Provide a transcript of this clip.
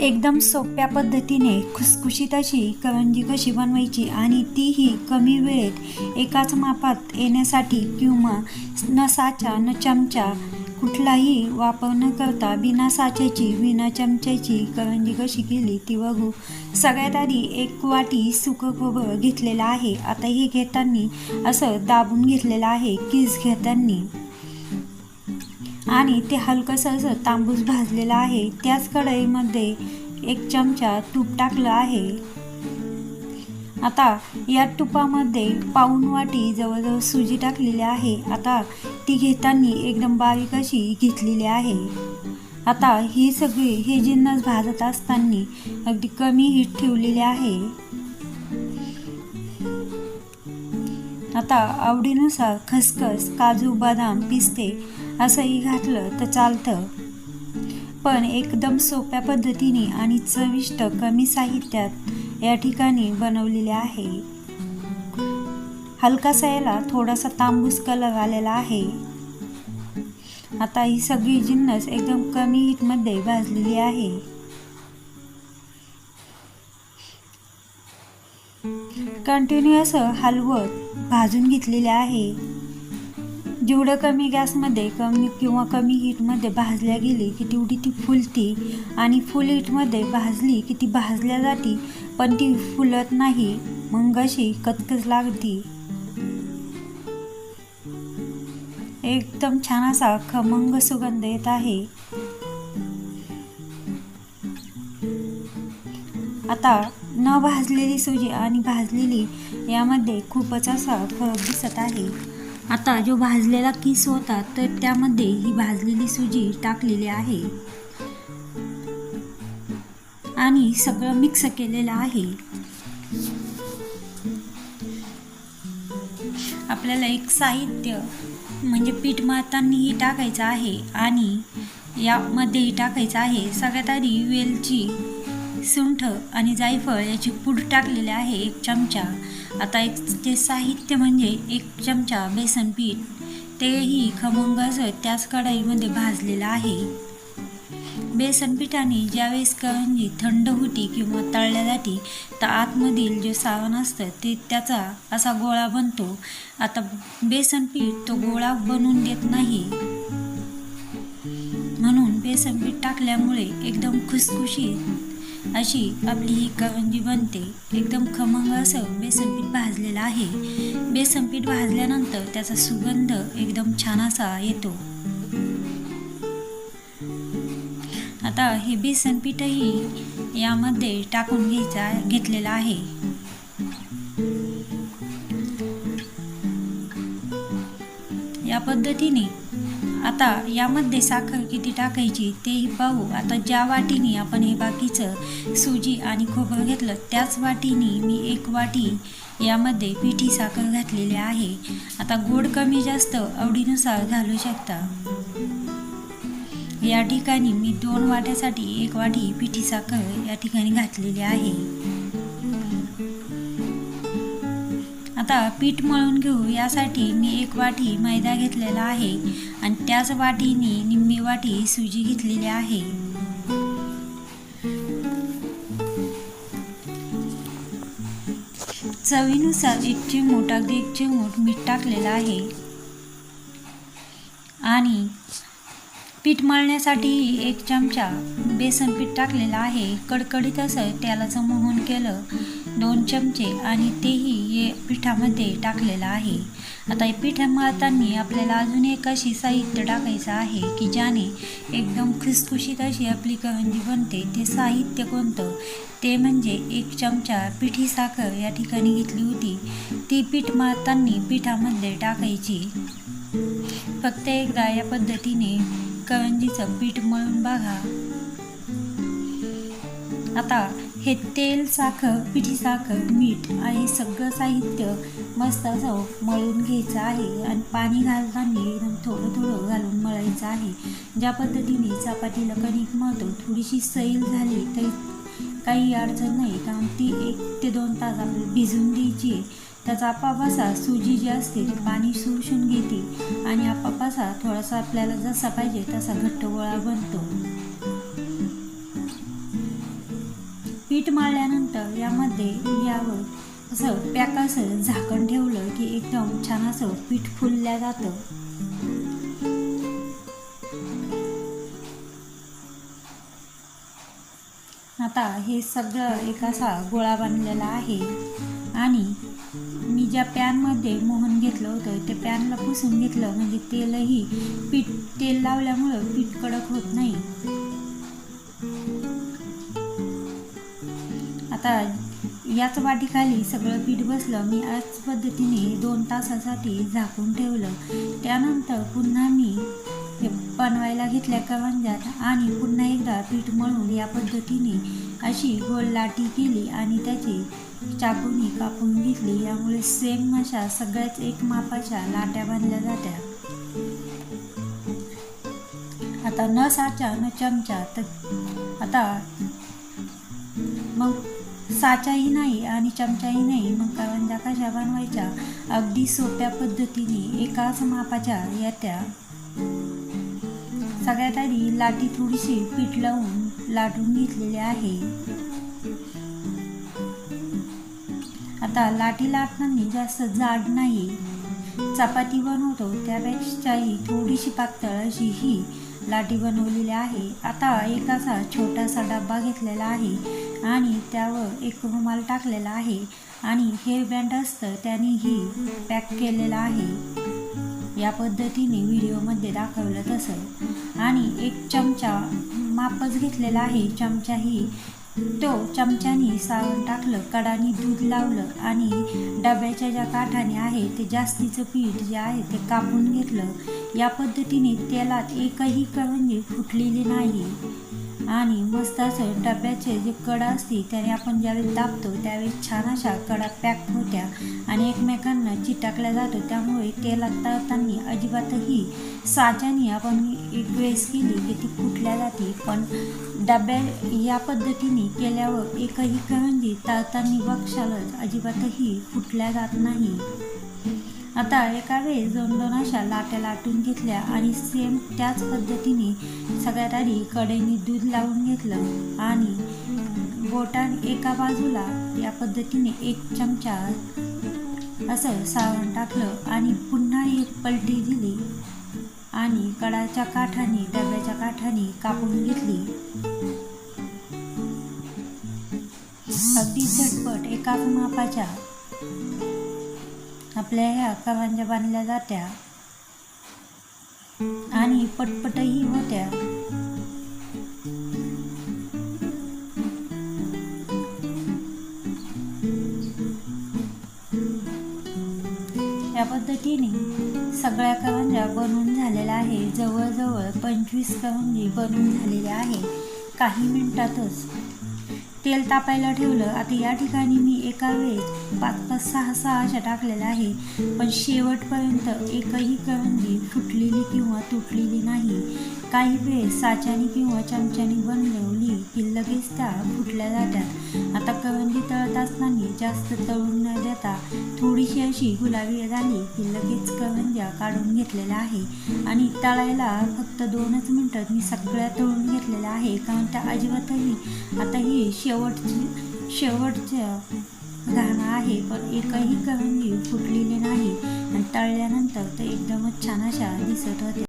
एकदम सोप्या पद्धतीने खुसखुशीत अशी करंजी कशी बनवायची आणि तीही कमी वेळेत एकाच मापात येण्यासाठी किंवा न साचा न चमचा कुठलाही वापर न करता बिना साच्याची बिना चमच्याची करंजी कशी केली ती बघू. सगळ्यात आधी एक वाटी सुकं खोबरं घेतलेलं आहे. आता हे घेताना असं दाबून घेतलेलं आहे. कीस घेताना. आणि ते हलकंसं असं तांबूस भाजलेलं आहे. त्याच कढईमध्ये एक चमचा तूप टाकलं आहे. आता या तुपामध्ये पाऊण वाटी जवळजवळ सुजी टाकलेली आहे. आता ती घेताना एकदम बारीक अशी घेतलेली आहे. आता ही सगळी हे जिन्नस भाजत असताना अगदी कमी हीट ठेवलेली आहे. आता आवडीनुसार खसखस काजू बदाम पिस्ते असंही घातलं तर चालतं. पण एकदम सोप्या पद्धतीने आणि चविष्ट कमी साहित्यात या ठिकाणी बनवलेले आहे. हलकासा याला थोडासा तांबूस कलर आलेला आहे. आता ही सगळी जिन्नस एकदम कमी हीटमध्ये भाजलेली आहे. कंटिन्यू असं हलवत भाजून घेतलेले आहे. जेवढं कमी गॅसमध्ये कमी किंवा कमी हीटमध्ये भाजल्या गेली की तेवढी ती फुलती आणि फुल हीटमध्ये भाजली की ती भाजल्या जाती पण ती फुलत नाही मग अशी कचकच लागती. एकदम छान असा खमंग सुगंध येत आहे. आता न भाजलेली सुजी आणि भाजलेली यामध्ये खूपच असा फरक दिसत आहे. आता जो भाजलेला किस होता तर त्यामध्ये ही भाजलेली सुजी टाकलेली आहे. आणि सगळं मिक्स केलेलं आहे. आपल्याला एक साहित्य म्हणजे पीठ मारतानाही टाकायचं आहे आणि यामध्येही टाकायचं आहे. सगळ्यात आधी वेलची सुंठ आणि जायफळ याची पूड टाकलेली आहे एक चमचा. आता एक ते साहित्य म्हणजे एक चमचा बेसन पीठ. तेही खमून असं त्याच कढाईमध्ये भाजलेलं आहे. बेसन पिठाने ज्यावेळेस करंजी थंड होती किंवा तळल्या जाते तर आतमधील जे सावण असतं ते त्याचा असा गोळा बनतो. आता बेसन पीठ तो गोळा बनवून देत नाही. म्हणून बेसन पीठ टाकल्यामुळे एकदम खुसखुशीत अशी आपली ही करंजी बनते. एकदम खमंग असं बेसनपीठ भाजलेलं आहे. बेसनपीठ भाजल्यानंतर त्याचा सुगंध एकदम छान असा येतो. आता हे बेसन पीठही यामध्ये टाकून घ्यायचा घेतलेलं आहे. या पद्धतीने आता यामध्ये साखर किती टाकायची तेही पाहू. आता ज्या वाटीने आपण हे बाकीचं सुजी आणि खोबरं घेतलं त्याच वाटीने मी एक वाटी यामध्ये पिठी साखर घातलेली आहे. आता गोड कमी जास्त आवडीनुसार घालू शकता. या ठिकाणी मी दोन वाट्यासाठी एक वाटी पिठी साखर या ठिकाणी घातलेली आहे. आता पीठ मळून घेऊ यासाठी मी एक वाटी मैदा घेतलेला आहे आणि त्याच वाटीने निम्मी वाटी सुजी घेतलेली आहे. चवीनुसार एक चिमूट अगदी एक चिमूट मीठ टाकलेलं आहे. आणि पीठ मळण्यासाठी एक चमचा बेसन पीठ टाकलेलं आहे. कडकडीत असं त्याला मोहन केलं. दोन चमचे आणि तेही हे पिठामध्ये टाकलेलं आहे. आता हे पिठा मळताना आपल्याला अजून एक अशी साहित्य टाकायचं आहे की ज्याने एकदम खुसखुशीत अशी आपली करंजी बनते. ते साहित्य कोणतं? ते म्हणजे एक चमचा पिठी साखर या ठिकाणी घेतली होती. ती पीठ मळताना पिठामध्ये टाकायची. फक्त एकदा या पद्धतीने करंजीचं पीठ मळून बघा. आता हे तेल साखर पिठी साखर मीठ आणि सगळं साहित्य मस्त असं मळून घ्यायचं आहे आणि पाणी घालताना एकदम थोडं थोडं घालून मळायचं आहे. ज्या पद्धतीने चपातीला कणिक मळतो थोडीशी सैल झाली तरी काही अडचण नाही. कारण ती एक ते दोन तास आपल्याला भिजून द्यायची आहे. त्याचा आपापासा सुजी जी असते ती पाणी शोषून घेते आणि आपापासा थोडासा आपल्याला जसा पाहिजे तसा घट्ट गोळा बनतो. पीठ मळल्यानंतर यामध्ये यावर असं पॅक असं झाकण ठेवलं की एकदम छान असं पीठ फुलल्या जातं. आता हे सगळं एक असा गोळा बांधलेला आहे आणि ज्या पॅनमध्ये मोहन घेतलं होतं ते पॅनला पुसून घेतलं. म्हणजे तेलही पीठ तेल लावल्यामुळं पीठ कडक होत नाही. आता याच वाटीखाली सगळं पीठ बसलं. मी याच पद्धतीने दोन तासासाठी झाकून ठेवलं. त्यानंतर पुन्हा मी बनवायला घेतल्या करवंजात आणि पुन्हा एकदा पीठ मळून या पद्धतीने अशी गोल लाटी केली आणि त्याची चाकूनी कापून घेतली. यामुळे सेम अशा सगळ्याच एक मापाच्या लाट्या बांधल्या जात्या. आता न साचा न चमचा तर आता मग साचाही नाही आणि चमचाही नाही. मग करंजा कशा बनवायच्या? अगदी सोप्या पद्धतीने एकाच मापाच्या येत्या. सगळ्यात आधी लाटी थोडीशी पीठ लावून लाटून घेतलेली आहे. आता लाठी लाटताना जास्त जाड नाही चपाती बनवतो त्यापेक्षाही थोडीशी पातळ अशी ही लाटी बनवलेली आहे. आता एक असा छोटासा डब्बा घेतलेला आहे आणि त्यावर एक रुमाल टाकलेला आहे आणि हे बँड असतं त्याने ही पॅक केलेलं आहे. या पद्धतीने व्हिडिओमध्ये दाखवलं तसं. आणि एक चमचा मापच घेतलेला आहे. चमचाही तो चमच्याने सावण टाकलं कडाने दूध लावलं आणि डब्याच्या ज्या काठाने आहे ते जास्तीचं पीठ जे आहे ते कापून घेतलं. या पद्धतीने तेलात एकही कळंजी फुटलेली नाही. आणि मस्त असं डब्याचे जे कडा असते त्याने आपण ज्यावेळी दाबतो त्यावेळी छान अशा कडा पॅक होत्या आणि एकमेकांना चिटाकल्या जातो. त्यामुळे तेलात ताळताना अजिबातही साच्याने आपण एक वेळेस केली की ती फुटल्या जाते. पण डब्या या पद्धतीने केल्यावर एकही करंजी तळताना बक्षालच अजिबातही फुटल्या जात नाही. आता एका वेळेस दोन दोन अशा लाट्या लाटून घेतल्या आणि सेम त्याच पद्धतीने सगळ्यात आधी कडेने दूध लावून घेतलं आणि बोटान एका बाजूला या पद्धतीने एक चमचा असं सावण टाकलं आणि पुन्हा एक पलटी दिली आणि कडाच्या काठाने डब्याच्या काठाने कापून घेतली. अगदी झटपट एकाच मापाच्या आपल्या ह्या करंजा बांधल्या जात्या. आणि पटपटही होत्या. या पद्धतीने सगळ्या करंजा बनवून झालेल्या आहे. जवळजवळ पंचवीस करंजी बनवून झालेल्या आहे. काही मिनिटातच तेल तापायला ठेवलं. आता या ठिकाणी मी एका वेळेस पाच पाच सहा सहा अशा टाकलेल्या आहे. पण शेवटपर्यंत एकही करंजी फुटलेली किंवा तुटलेली नाही. काही वेळेस साच्याने किंवा चमच्याने बनवली की लगेच त्या फुटल्या जातात. आता करंजी तळत असताना जास्त तळून न देता थोडीशी अशी गुलाबी झाली की लगेच करंज्या काढून घेतलेल्या आहे. आणि तळायला फक्त दोनच मिनटात मी सगळ्या तळून घेतलेल्या आहे. कारण त्या अजिबातही आता ही शेवटची शेवटच्या घाणं आहे पण एकही करंजी फुटलेली नाही आणि तळल्यानंतर ते एकदमच छान अशा दिसत होते.